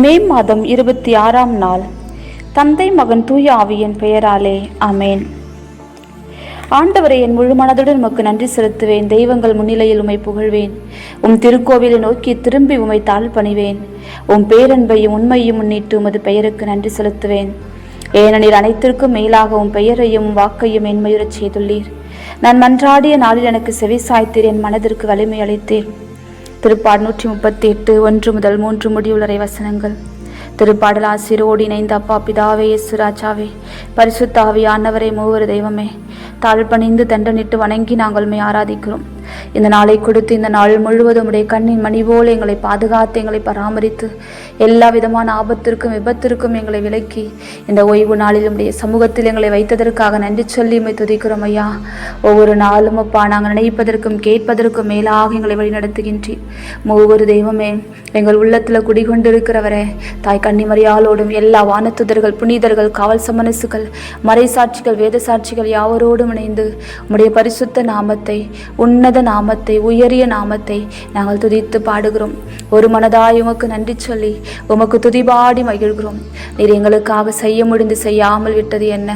மே மாதம் இருபத்தி ஆறாம் நாள். தந்தை மகன் தூய ஆவியின் பெயராலே அமேன் ஆண்டவரை என் முழு மனதுடன் உமக்கு நன்றி செலுத்துவேன். தெய்வங்கள் முன்னிலையில் உம்மை புகழ்வேன். உம் திருக்கோவிலை நோக்கி திரும்பி உம்மை தாழ் பணிவேன் உம் பேரன்பையும் உண்மையும் முன்னிட்டு உமது பெயருக்கு நன்றி செலுத்துவேன். ஏனெனில் அனைத்திற்கும் மேலாக உம் பெயரையும் உம் வாக்கையும் மென்மையுறச் செய்துள்ளீர். நான் மன்றாடிய நாளில் எனக்கு செவி சாய்த்தீர். என் மனதிற்கு வலிமை அளித்தீர். திருப்பாடு நூற்றி முப்பத்தி எட்டு ஒன்று முதல் மூன்று முடிவுள்ளரை வசனங்கள். திருப்பாடல் ஆசிரோடு இணைந்த அப்பா பிதாவே சுராஜாவே பரிசுத்தாவி ஆண்டவரே மூவர் தெய்வமே தாழ் பணிந்து தண்டனிட்டு வணங்கி நாங்கள் ஆராதிக்கிறோம். இந்த நாளை கொடுத்து இந்த நாள் முழுவதும் உடைய கண்ணின் மணி போல எங்களை பாதுகாத்து எங்களை பராமரித்து எல்லா விதமான ஆபத்திற்கும் விபத்திற்கும் எங்களை விலக்கி இந்த ஓய்வு நாளில் உடைய சமூகத்தில் எங்களை வைத்ததற்காக நன்றி சொல்லி உண்மை துதிக்கிறோம் ஐயா. ஒவ்வொரு நாளும் அப்பா நாங்கள் நினைப்பதற்கும் கேட்பதற்கும் மேலாக எங்களை வழிநடத்துகின்றீர். ஒவ்வொரு தெய்வமே எங்கள் உள்ளத்தில் குடிகொண்டிருக்கிறவரே தாய் கன்னிமரியாளோடும் எல்லா வானத்துதர்கள் புனிதர்கள் காவல் சமனசுகள் மறைசாட்சிகள் வேத சாட்சிகள் யாவரோடும் இணைந்து உம்முடைய பரிசுத்த நாமத்தை உன்னத நாமத்தை உயரிய நாமத்தை நாங்கள் துதித்து பாடுகிறோம். ஒரு மனதாய் உமக்கு நன்றி சொல்லி உமக்கு துதிபாடி மகிழ்கிறோம். நீர் எங்களுக்காக செய்ய முடிந்து செய்யாமல் விட்டது என்ன?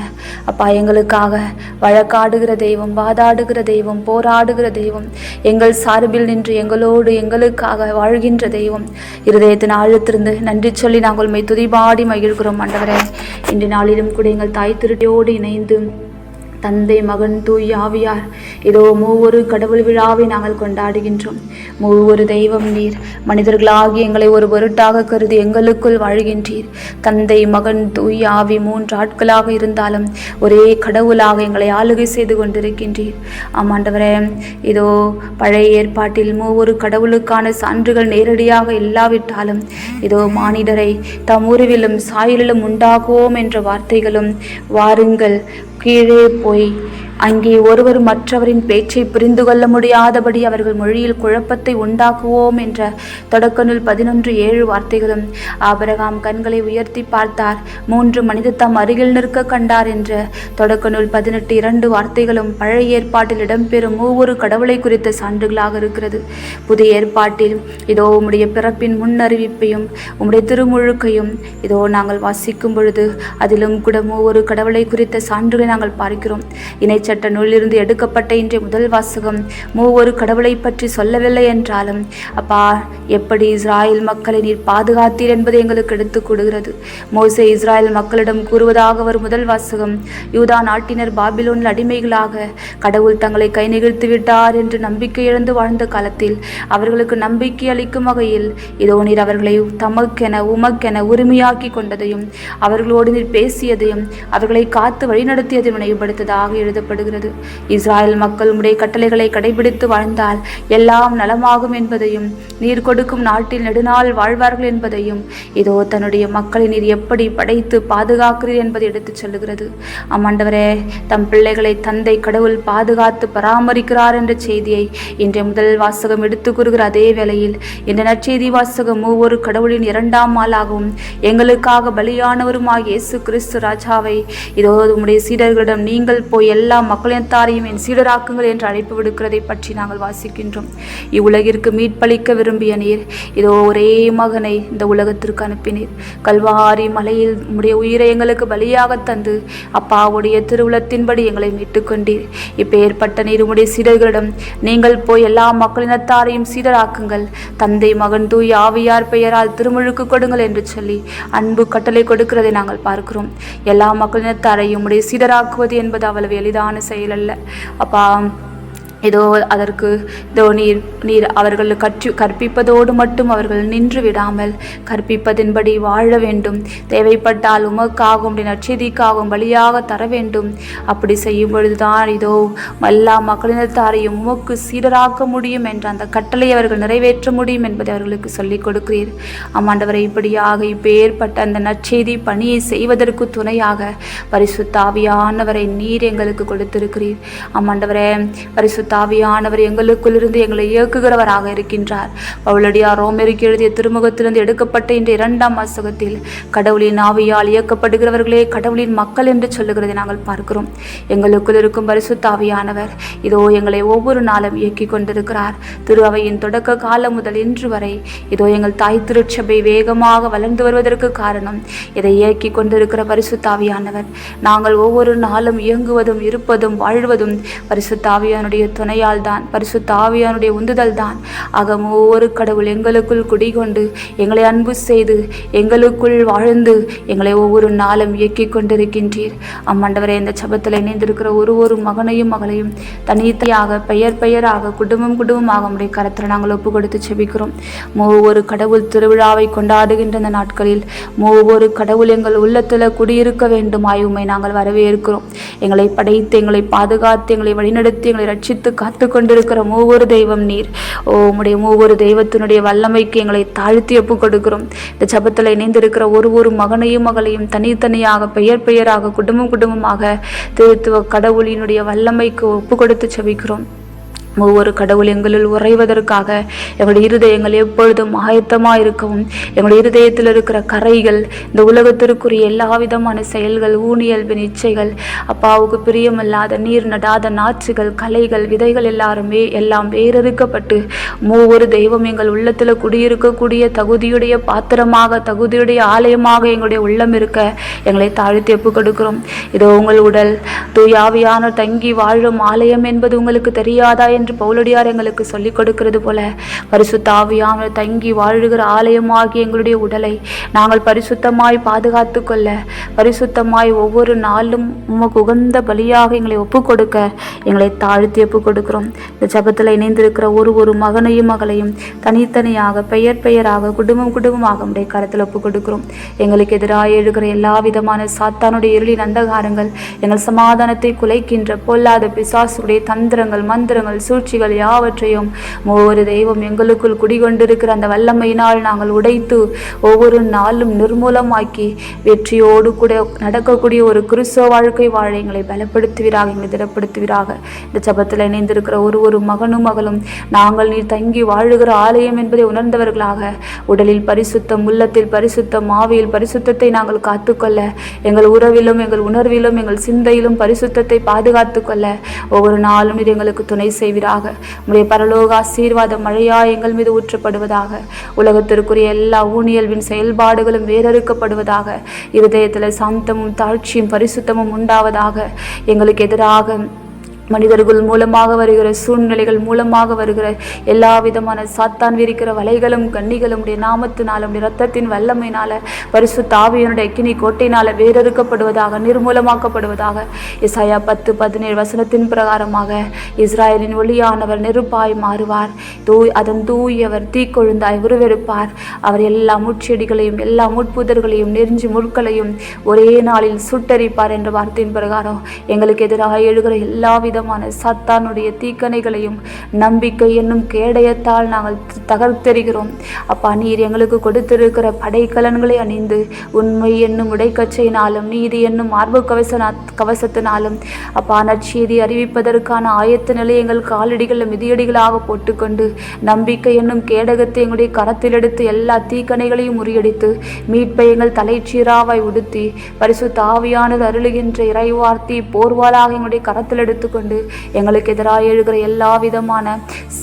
அப்பா எங்களுக்காக வழக்காடுகிற தெய்வம் வாதாடுகிற தெய்வம் போராடுகிற தெய்வம் எங்கள் சார்பில் நின்று எங்களோடு எங்களுக்காக வாழ்கின்ற தெய்வம் இருதயத்தின் ஆழத்திருந்து நன்றி சொல்லி நாங்கள் உண்மை துதிபாடி மகிழ்கிறோம். ஆண்டவரே இன்று நாளிலும் கூட எங்கள் தாய் திருட்டியோடு இணைந்து தந்தை மகன் தூய் ஆவியார். இதோ மூவொரு கடவுள் விழாவை நாங்கள் கொண்டாடுகின்றோம். மூவொரு தெய்வம் நீர். மனிதர்களாகி எங்களை ஒரு பொருட்டாக கருதி எங்களுக்குள் வாழ்கின்றீர். தந்தை மகன் தூய் ஆவி மூன்று ஆட்களாக இருந்தாலும் ஒரே கடவுளாக எங்களை ஆளுகை செய்து கொண்டிருக்கின்றீர். ஆமாண்டவரே இதோ பழைய ஏற்பாட்டில் மூவொரு கடவுளுக்கான சான்றுகள் நேரடியாக இல்லாவிட்டாலும் இதோ மானிடரை தம் உருவிலும் சாயலிலும் உண்டாகுவோம் என்ற வார்த்தைகளும் வாருங்கள். கீழே போய் அங்கே ஒருவர் மற்றவரின் பேச்சை புரிந்து கொள்ள முடியாதபடி அவர்கள் மொழியில் குழப்பத்தை உண்டாக்குவோம் என்ற தொடக்க நூல் பதினொன்று ஏழு வார்த்தைகளும் ஆபரகாம் கண்களை உயர்த்தி பார்த்தார். மூன்று மனித தம் அருகில் நிற்க கண்டார் என்ற தொடக்க நூல் பதினெட்டு இரண்டு வார்த்தைகளும் பழைய ஏற்பாட்டில் இடம்பெறும் ஒவ்வொரு கடவுளை குறித்த சான்றுகளாக இருக்கிறது. புதிய ஏற்பாட்டில் இதோ உம்முடைய பிறப்பின் முன்னறிவிப்பையும் உம்முடைய திருமுழுக்கையும் இதோ நாங்கள் வாசிக்கும் பொழுது அதிலும் கூட ஒவ்வொரு கடவுளை குறித்த சான்றுகளை நாங்கள் பார்க்கிறோம். இணை சட்ட நூலிலிருந்து எடுக்கப்பட்ட இன்றைய முதல் வாசகம். மூவொரு கடவுளை பற்றி சொல்லவில்லை என்றாலும் அப்பா எப்படி இஸ்ராயல் மக்களை நீர் பாதுகாத்தீர் என்பதை எங்களுக்கு எடுத்துக் கொடுகிறது மோசே இஸ்ராயல் மக்களிடம் கூறுவதாக ஒரு முதல் வாசகம். யூதா நாட்டினர் பாபிலோனில் அடிமைகளாக கடவுள் தங்களை கை நிகழ்த்து விட்டார் என்று நம்பிக்கை இழந்து வாழ்ந்த காலத்தில் அவர்களுக்கு நம்பிக்கை அளிக்கும் வகையில் இதோ நீர் அவர்களை தமக்கென உமக்கென உரிமையாக்கி கொண்டதையும் அவர்களோடு நீர் பேசியதையும் அவர்களை காத்து வழிநடத்தியதையும் நினைவுபடுத்ததாக காணப்படுகிறது. இஸ்ராயல் மக்கள் உடைய கட்டளைகளை கடைபிடித்து வாழ்ந்தால் எல்லாம் நலமாகும் என்பதையும் நீர் கொடுக்கும் நாட்டில் நெடுநாள் வாழ்வார்கள் என்பதையும் இதோ தன்னுடைய மக்களை நீர் எப்படி படைத்து பாதுகாக்கிறீர் என்பதை எடுத்துச் சொல்லுகிறது. ஆமாண்டவரே தம் பிள்ளைகளை தந்தை கடவுள் பாதுகாத்து பராமரிக்கிறார் என்ற செய்தியை இன்றைய முதல் வாசகம் எடுத்து கூறுகிற அதே வேளையில் இந்த நற்செய்தி வாசகம் ஒவ்வொரு கடவுளின் இரண்டாம் ஆளாகவும் எங்களுக்காக பலியானவருமாக இயேசு கிறிஸ்து ராஜாவை இதோ உம்முடைய சீடர்களிடம் நீங்கள் போய் எல்லா மக்களினத்தாரையும் என் சீடராக்குங்கள் என்று அழைப்பு விடுக்கிறதை பற்றி நாங்கள் வாசிக்கின்றோம். இவ்வுலகிற்கு மீட்பளிக்க விரும்பிய நீர் இதோ ஒரே மகனை இந்த உலகத்திற்கு அனுப்பினீர். கல்வாரி மலையில் உம்முடைய உயிரை எங்களுக்கு பலியாக தந்து அப்பாவுடைய திருவுளத்தின்படி எங்களை மீட்டுக்கொண்டீர் இப்போ ஏற்பட்ட நீர் உம்முடைய சீடர்களிடம் நீங்கள் போய் எல்லா மக்களினத்தாரையும் சீடராக்குங்கள். தந்தை மகன் தூய் ஆவியார் பெயரால் திருமுழுக்கு கொடுங்கள் என்று சொல்லி அன்பு கட்டளை கொடுக்கிறதை நாங்கள் பார்க்கிறோம். எல்லா மக்களினத்தாரையும் உடைய சீடராக்குவது என்பது அவ்வளவு எளிதான செயல் அல்ல அப்பா இதோ அதற்கு இதோ நீர் நீர் அவர்கள் கற்று கற்பிப்பதோடு மட்டும் அவர்கள் நின்று விடாமல் கற்பிப்பதின்படி வாழ வேண்டும். தேவைப்பட்டால் உமக்காகவும் நற்செய்திக்காகவும் வழியாக தர வேண்டும். அப்படி செய்யும் பொழுதுதான் இதோ எல்லா மக்களினத்தாரையும் உமக்கு சீடராக்க முடியும் என்ற அந்த கட்டளை அவர்கள் நிறைவேற்ற முடியும் என்பதை அவர்களுக்கு சொல்லிக் கொடுக்கிறீர். ஆமாண்டவரை இப்படியாக இப்பேற்பட்ட அந்த நற்செய்தி பணியை செய்வதற்கு துணையாக பரிசுத்தாவியானவரை நீர் எங்களுக்கு கொடுத்திருக்கிறீர். ஆமாண்டவரே பரிசுத்த தாவியானவர் எங்களுக்குள்ளிருந்து எங்களை இயக்குகிறவராக இருக்கின்றார். பவுலடியா ரோமெருக்கு எழுதிய திருமுகத்திலிருந்து எடுக்கப்பட்ட இந்த இரண்டாம் வாசகத்தில் கடவுளின் ஆவியால் இயக்கப்படுகிறவர்களே கடவுளின் மக்கள் என்று சொல்லுகிறதை நாங்கள் பார்க்கிறோம். எங்களுக்குள் இருக்கும் பரிசுத்தாவியானவர் இதோ எங்களை ஒவ்வொரு நாளும் இயக்கிக் கொண்டிருக்கிறார். திரு அவையின் தொடக்க காலம் முதல் இன்று வரை இதோ எங்கள் தாய் திருச்சபை வேகமாக வளர்ந்து வருவதற்கு காரணம் இதை இயக்கிக் கொண்டிருக்கிற பரிசுத்தாவியானவர். நாங்கள் ஒவ்வொரு நாளும் இயங்குவதும் இருப்பதும் வாழ்வதும் பரிசுத்தாவியானுடைய துணையால் தான் பரிசுத்தாவியானுடைய உந்துதல் தான் ஆக ஒவ்வொரு கடவுள் எங்களுக்குள் குடிகொண்டு எங்களை அன்பு செய்து எங்களுக்குள் வாழ்ந்து எங்களை ஒவ்வொரு நாளும் இயக்கிக் கொண்டிருக்கின்றீர். அம்மாண்டவரை இந்த சபத்தில் இணைந்திருக்கிற ஒரு ஒரு மகனையும் மகளையும் தனித்தனியாக பெயர் பெயராக குடும்பம் குடும்பமாக உடைய கரத்தில் நாங்கள் ஒப்பு கொடுத்து செபிக்கிறோம் ஒவ்வொரு கடவுள் திருவிழாவை கொண்டாடுகின்ற இந்த நாட்களில் ஒவ்வொரு கடவுள் எங்கள் உள்ளத்தில் குடியிருக்க வேண்டுமாய் உம்மை நாங்கள் வரவேற்கிறோம். எங்களை படைத்து எங்களை பாதுகாத்து எங்களை வழிநடத்தி எங்களை ரட்சித்து காத்து கொண்டிருக்கிற மூவொரு தெய்வம் நீர். ஓ உம்முடைய மூவொரு தெய்வத்தினுடைய வல்லமைக்கு எங்களை தாழ்த்தி ஒப்பு கொடுக்கிறோம். இந்த ஜபத்தில் இணைந்திருக்கிற ஒரு ஒரு மகனையும் மகளையும் தனித்தனியாக பெயர் பெயராக குடும்பம் குடும்பமாக திருத்துவ கடவுளினுடைய வல்லமைக்கு ஒப்பு கொடுத்து செபிக்கிறோம் ஒவ்வொரு கடவுள் எங்களில் உறைவதற்காக எங்களுடைய இருதயங்கள் எப்பொழுதும் ஆயத்தமாக இருக்கவும் எங்களுடைய இருதயத்தில் இருக்கிற கரைகள் இந்த உலகத்திற்குரிய எல்லா விதமான செயல்கள் ஊனியல்பின் இச்சைகள் அப்பாவுக்கு பிரியமில்லாத நீர் நடாத நாற்றுகள் கலைகள் விதைகள் எல்லாருமே எல்லாம் வேறறுக்கப்பட்டு மூவொரு தெய்வம் எங்கள் உள்ளத்தில் குடியிருக்கக்கூடிய தகுதியுடைய பாத்திரமாக தகுதியுடைய ஆலயமாக எங்களுடைய உள்ளம் இருக்க எங்களை தாழ்த்தி ஒப்பு கொடுக்கிறோம். இதோ உங்கள் உடல் தூயாவியான தங்கி வாழும் ஆலயம் என்பது உங்களுக்கு தெரியாதா என்று பவுலடியார் எங்களுக்கு சொல்லிக் கொடுக்கிறது போல பரிசுத்தாவியாமல் தங்கி வாழுகிற ஆலயமாகி எங்களுடைய உடலை நாங்கள் பரிசுத்தமாய் பாதுகாத்து கொள்ள பரிசுத்தமாய் ஒவ்வொரு நாளும் உமக்கு உகந்த பலியாக எங்களை ஒப்பு கொடுக்க எங்களை தாழ்த்தி ஒப்பு கொடுக்கிறோம் இந்த ஜபத்தில் இணைந்திருக்கிற ஒரு ஒரு மகனையும் மகளையும் தனித்தனியாக பெயர் பெயராக குடும்பம் குடும்பமாக உடைய கருத்தில் ஒப்பு கொடுக்கிறோம் எங்களுக்கு எதிராக எழுகிற எல்லா விதமான சாத்தானுடைய இருளின் அந்தகாரங்கள் எங்கள் சமாதானத்தை குலைக்கின்ற பொல்லாத பிசாசுடைய தந்திரங்கள் மந்திரங்கள் சூழ்ச்சிகள் யாவற்றையும் ஒவ்வொரு தெய்வம் எங்களுக்குள் குடிகொண்டிருக்கிற அந்த வல்லமையினால் நாங்கள் உடைத்து ஒவ்வொரு நாளும் நிர்மூலமாக்கி வெற்றியோடு கூட நடக்கக்கூடிய ஒரு கிறிஸ்தவ வாழ்க்கை வாழ எங்களை பலப்படுத்துவீராக எங்களை திடப்படுத்துவீராக. இந்த சபத்தில் இணைந்திருக்கிற ஒரு ஒரு மகனும் மகளும் நாங்கள் நீர் தங்கி வாழுகிற ஆலயம் என்பதை உணர்ந்தவர்களாக உடலில் பரிசுத்தம் உள்ளத்தில் பரிசுத்தம் ஆவியில் பரிசுத்தத்தை நாங்கள் காத்துக்கொள்ள எங்கள் உறவிலும் எங்கள் உணர்விலும் எங்கள் சிந்தையிலும் பரிசுத்தத்தை பாதுகாத்துக்கொள்ள ஒவ்வொரு நாளும் இது எங்களுக்கு துணை செய்வீராக. உடைய பரலோக ஆசீர்வாத மழையா எங்கள் மீது ஊற்றப்படுவதாக. உலகத்திற்குரிய எல்லா ஊனியல்வின் செயல்பாடுகளும் வேறறுக்கப்படுவதாக இருதயத்தில் சாந்தமும் தாழ்ச்சியும் பரிசுத்தமும் உண்டாவதாக. எங்களுக்கு எதிராக மனிதர்கள் மூலமாக வருகிற சூழ்நிலைகள் மூலமாக வருகிற எல்லா விதமான சாத்தான் விரிக்கிற வலைகளும் கண்ணிகளும் உடைய நாமத்தினால் உடைய ரத்தத்தின் வல்லமையினால பரிசு தாவியனுடைய கிணி கோட்டையினால வேறறுக்கப்படுவதாக நிர்மூலமாக்கப்படுவதாக இசாயா பத்து பதினேழு வசனத்தின் பிரகாரமாக இஸ்ராயலின் ஒளியானவர் நெருப்பாய் மாறுவார். தூய் அதன் தூயவர் தீக்கொழுந்தாய் உருவெடுப்பார். அவர் எல்லா முட்செடிகளையும் எல்லா முட்புதர்களையும் நெறிஞ்சு முட்களையும் ஒரே நாளில் சுட்டரிப்பார் என்ற வார்த்தையின் பிரகாரம் எங்களுக்கு எதிராக எழுகிற எல்லா விதமான சத்தானுடைய தீக்கணைகளையும் நம்பிக்கை என்னும் கேடயத்தால் நாங்கள் தகர்த்தெறிகிறோம். அப்பா நீர் எங்களுக்கு கொடுத்திருக்கிற படைக்கலன்களை அணிந்து உண்மை என்னும் உடைக்கச்சையினாலும் நீதி என்னும் மார்பு கவச கவசத்தினாலும் அப்பா நற்செய்தி அறிவிப்பதற்கான ஆயத்த நிலை எங்கள் காலடிகளில் மிதியடிகளாக போட்டுக்கொண்டு நம்பிக்கை என்னும் கேடகத்தை எங்களுடைய கரத்தில் எடுத்து எல்லா தீக்கணைகளையும் முறியடித்து மீட்பை எங்கள் தலைச்சீராவாய் உடுத்தி பரிசு தாவியானது அருளுகின்ற இறைவார்த்தி போர்வாளாக எங்களுடைய கரத்தில் எடுத்துக்கொண்டு எங்களுக்கு எதிராக எழுகிற எல்லா விதமான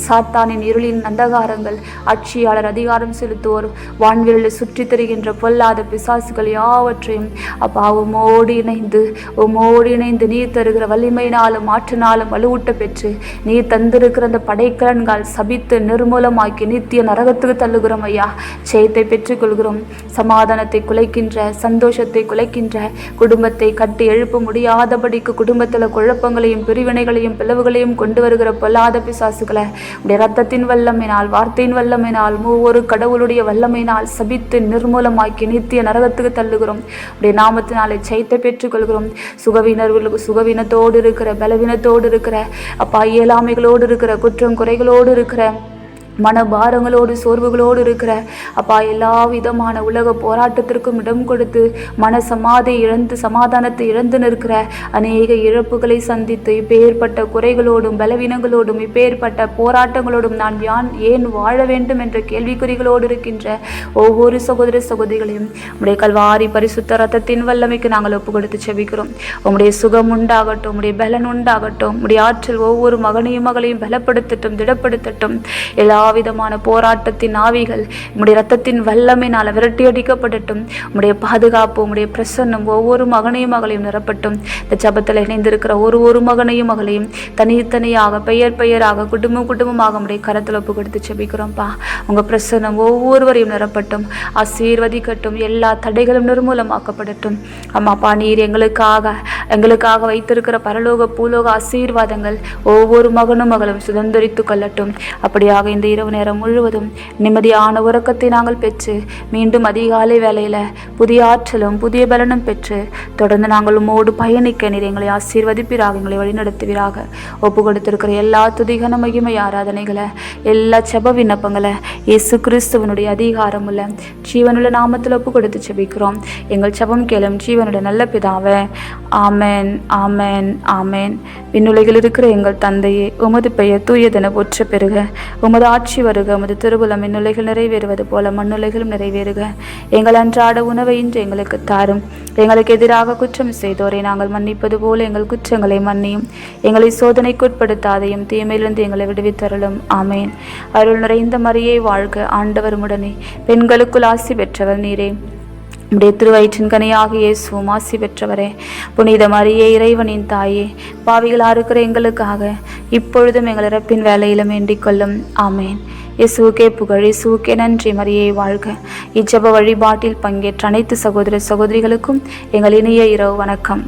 சாத்தானின் இருளின் அந்தகாரங்கள் ஆட்சியாளர் அதிகாரம் செலுத்துவோர் வான்வெளியில் சுற்றித் திரிகின்ற பொல்லாத பிசாசுகள் யாவற்றையும் அப்பா உமோடு இணைந்து உமோடு இணைந்து நீர் தருகிற வலிமையினாலும் ஆற்றினாலும் வலுவூட்ட பெற்று நீர் தந்திருக்கிற அந்த படைக்கலன்கள் சபித்து நிர்மூலமாக்கி நித்திய நரகத்துக்கு தள்ளுகிறோம் ஐயா. ஜெயத்தை பெற்றுக்கொள்கிறோம். சமாதானத்தை குலைக்கின்ற சந்தோஷத்தை குலைக்கின்ற குடும்பத்தை கட்டி எழுப்ப முடியாதபடிக்கு குடும்பத்தில் குழப்பங்களையும் வேதனைகளையும் பிளவுகளையும் கொண்டு வருகிற பொல்லாத பிசாசுகளை உடைய ரத்தத்தின் வல்லமையினால் வார்த்தையின் வல்லமையினால் மூவொரு கடவுளுடைய வல்லமையினால் சபித்து நிர்மூலமாக்கி நித்திய நரகத்துக்கு தள்ளுகிறோம். உடைய நாமத்தினாலே சைத்தை பெற்றுக்கொள்கிறோம். சுகவீனர்களுக்கு சுகவீனத்தோடு இருக்கிற பலவீனத்தோடு இருக்கிற அப்பா இயலாமைகளோடு இருக்கிற குற்றம் குறைகளோடு இருக்கிற மனபாரங்களோடு சோர்வுகளோடு இருக்கிற அப்பா எல்லா விதமான உலக போராட்டத்திற்கும் இடம் கொடுத்து மன சமாதி இழந்து சமாதானத்தை இழந்து நிற்கிற அநேக இழப்புகளை சந்தித்து இப்பேற்பட்ட குறைகளோடும் பலவீனங்களோடும் இப்பேற்பட்ட போராட்டங்களோடும் நான் யான் ஏன் வாழ வேண்டும் என்ற கேள்விக்குறிகளோடு இருக்கின்ற ஒவ்வொரு சகோதர சகோதரிகளையும் உடைய கல்வாரி பரிசுத்த ரத்தத்தின் வல்லமைக்கு நாங்கள் ஒப்பு கொடுத்து செவிக்கிறோம் உங்களுடைய சுகம் உண்டாகட்டும் உங்களுடைய பலன் உண்டாகட்டும் உடைய ஆற்றல் ஒவ்வொரு மகனையும் மகளையும் பலப்படுத்தட்டும் திடப்படுத்தட்டும். எல்லா விதமான போராட்டத்தின் ஆவிகள் உம்முடைய ரத்தத்தின் வல்லமையினால் விரட்டி அடிக்கப்படட்டும். உம்முடைய பாதுகாப்பு உம்முடைய பிரசன்னம் ஒவ்வொரு மகனையும் மகளையும் நிரப்பட்டும். இந்த ஜபத்தில் இணைந்திருக்கிற ஒரு ஒரு மகனையும் மகளையும் தனித்தனியாக பெயர் பெயராக குடும்பம் குடும்பமாக உம்முடைய கரத்தில் ஒப்பு கொடுத்து செபிக்கிறோம்ப்பா உங்கள் பிரசன்னம் ஒவ்வொருவரையும் நிரப்பட்டும். ஆசீர்வதிக்கட்டும். எல்லா தடைகளும் நிர்மூலமாக்கப்படட்டும். அம்மாப்பா நீர் எங்களுக்காக எங்களுக்காக வைத்திருக்கிற பரலோக பூலோக ஆசீர்வாதங்கள் ஒவ்வொரு மகனும் மகளும் சுதந்திரித்து கொள்ளட்டும். அப்படியாக இந்த இரவு நேரம் முழுவதும் நிம்மதியான உறக்கத்தை நாங்கள் பெற்று மீண்டும் அதிகாலை வேலையில புதிய ஆற்றலும் புதிய பலனும் பெற்று தொடர்ந்து நாங்கள் உம்மோடு பயணிக்க நீர் எங்களை ஆசீர்வதிப்பீராக எங்களை வழிநடத்துவீராக. ஒப்பு கொடுத்திருக்கிற எல்லா துதிகன மகிமை ஆராதனைகளை எல்லா செப விண்ணப்பங்களை இயேசு கிறிஸ்துவனுடைய அதிகாரமுள்ள ஜீவனுள்ள நாமத்தில் ஒப்பு கொடுத்து செபிக்கிறோம். எங்கள் செபம் கேளும் ஜீவனுடைய நல்ல பிதாவே ஆமென் ஆமென் ஆமென். விண்ணுலகில் இருக்கிற எங்கள் தந்தையே உமது பெயர் தூயதென போற்ற பெறுக. உமது ஆட்சி வருக உமது திருபுலம் விண்ணுலகில் நிறைவேறுவது போல மண்ணுலைகளும் நிறைவேறுக. எங்கள் அன்றாட உணவை இன்று எங்களுக்கு தாரும். எங்களுக்கு எதிராக குற்றம் செய்தோரை நாங்கள் மன்னிப்பது போல எங்கள் குற்றங்களை மன்னியும். எங்களை சோதனைக்குட்படுத்தாதையும் தீமையிலிருந்து எங்களை விடுவித்தருளும். ஆமேன். அருள் நிறைந்த மரியை வாழ்க ஆண்டவர் உடனே பெண்களுக்குள் ஆசி பெற்றவர் நீரே. உடைய திருவயிற்றின் கனியாக இயேசுவும் ஆசி பெற்றவரே. புனித மரியே இறைவனின் தாயே. பாவிகளாக இருக்கிற எங்களுக்காக இப்பொழுதும் எங்கள் இறப்பின் வேலையிலும் வேண்டிக் கொள்ளும் ஆமேன். இயேசுவுக்கே புகழ் இயேசுவுக்கே நன்றி. மரியை வாழ்க. இச்சப வழிபாட்டில் பங்கேற்ற அனைத்து சகோதர சகோதரிகளுக்கும் எங்கள் இனிய இரவு வணக்கம்.